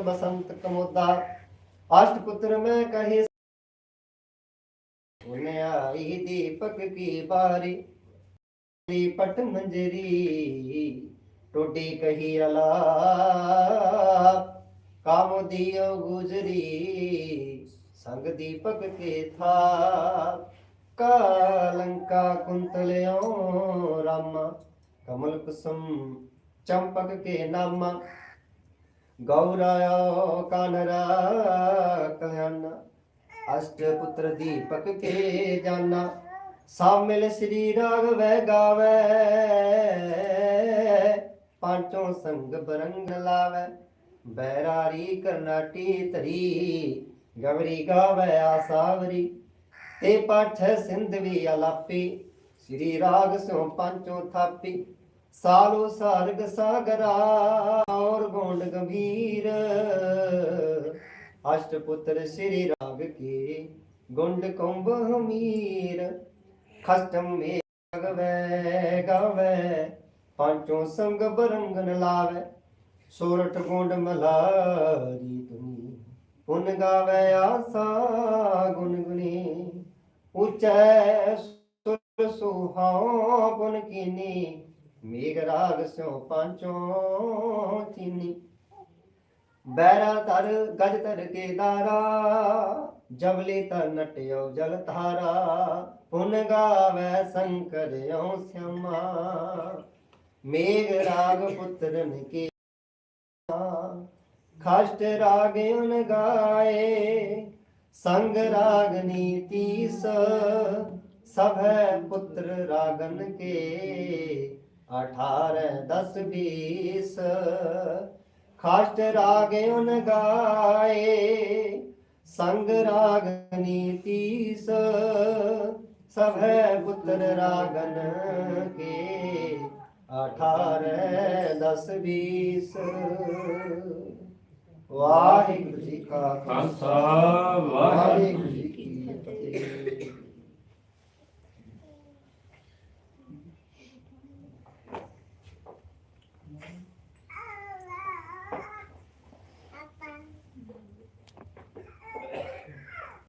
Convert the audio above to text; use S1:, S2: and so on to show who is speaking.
S1: बसंत कमोदा अष्ट पुत्र में कहे उन्हें आई दीपक की बारी पट मंजरी टोटी कही अला काम दियो गुजरी संग दीपक के था कालंका कुंतलयो रामा कमल कुसुम चंपक के नामा ਗੌਰਾਇਆ ਕਾਨਰਾ ਕਲਿਆਣਾ ਅਸ਼ਟ ਪੁੱਤਰ ਦੀਪਕ ਕੇ ਜਾਨਾ ਸਾਮਿਲ ਸ੍ਰੀ ਰਾਗਵੈ ਗਾਵੇ ਪੰਚੋਂ ਸੰਗ ਬਰੰਗ ਲਾਵੇ ਬੈਰਾਰੀ ਕਰਨਾਟੀ ਧਰੀ ਗਵਰੀ ਗਾਵੇ ਆਸਾਵਰੀ ਤੇ ਪਾਠ ਸਿੰਧ ਵੀ ਅਲਾਪੀ ਸ੍ਰੀ ਰਾਗ ਸੋ ਪੰਚੋਂ ਥਾਪੀ ਸਾਲੋ ਸਾਰਗ ਸਾਗਰਾ, ਔਰ ਗੋਂਡ ਗੰਭੀਰ। ਅਸ਼ਟ ਪੁੱਤਰ ਸ੍ਰੀ ਰਾਗ ਕੇ ਗੁੰਡ ਕੁੰਭ ਹਮੀਰ। ਖਸਟਮ ਮੇ ਗਵੇ ਗਵੇ, ਪੰਚੋਂ ਸੰਗ ਬਰੰਗਨ ਲਾਵੇ। ਸੋਰਠ ਗੁੰਡ ਮਲਾਰੀ ਤੂੰ ਪੁਨ ਗਾਵੇ ਆਸਾ ਗੁਨਗੁਨੀ ਉਚੈ ਸੁਰ ਸੁਹਾਉ ਪੁਨ ਕੀਨੀ ਮੇਘ ਰਾਗ ਸਿਉ ਪਾਂਚੋ ਚੀਨੀ। ਬੈਰਾ ਤਰ ਗਜ ਤਰ ਕੇ ਦਾਰਾ ਜਬਲੇ ਤਰ ਨਟਿਓ ਜਲ ਧਾਰਾ, ਪੁਨ ਗਾਵੇ ਸੰਕਰ ਓ ਸਿਆਮਾ ਮੇਘ ਰਾਗ ਪੁੱਤਰਨ ਕੇ ਖਸ਼ਟ ਰਾਗ ਉਨ ਗਾਏ, ਸੰਗ ਰਾਗਨੀ ਤੀਸ ਸਭੈ ਪੁੱਤਰ ਰਾਗਨ ਕੇ। 18 10 20 ਖਾਸ਼ਟ ਰਾਗ ਉਨ ਗਾਏ, ਸੰਗ ਰਾਗ ਨੀਤੀਸ ਸਭੈ ਪੁੱਤਰ ਰਾਗਨ ਕੇ 18 10 20 ਵਾਹਿਗੁਰੂ ਜੀ ਕਾ
S2: ਖਾਲਸਾ, ਵਾਹਿਗੁਰੂ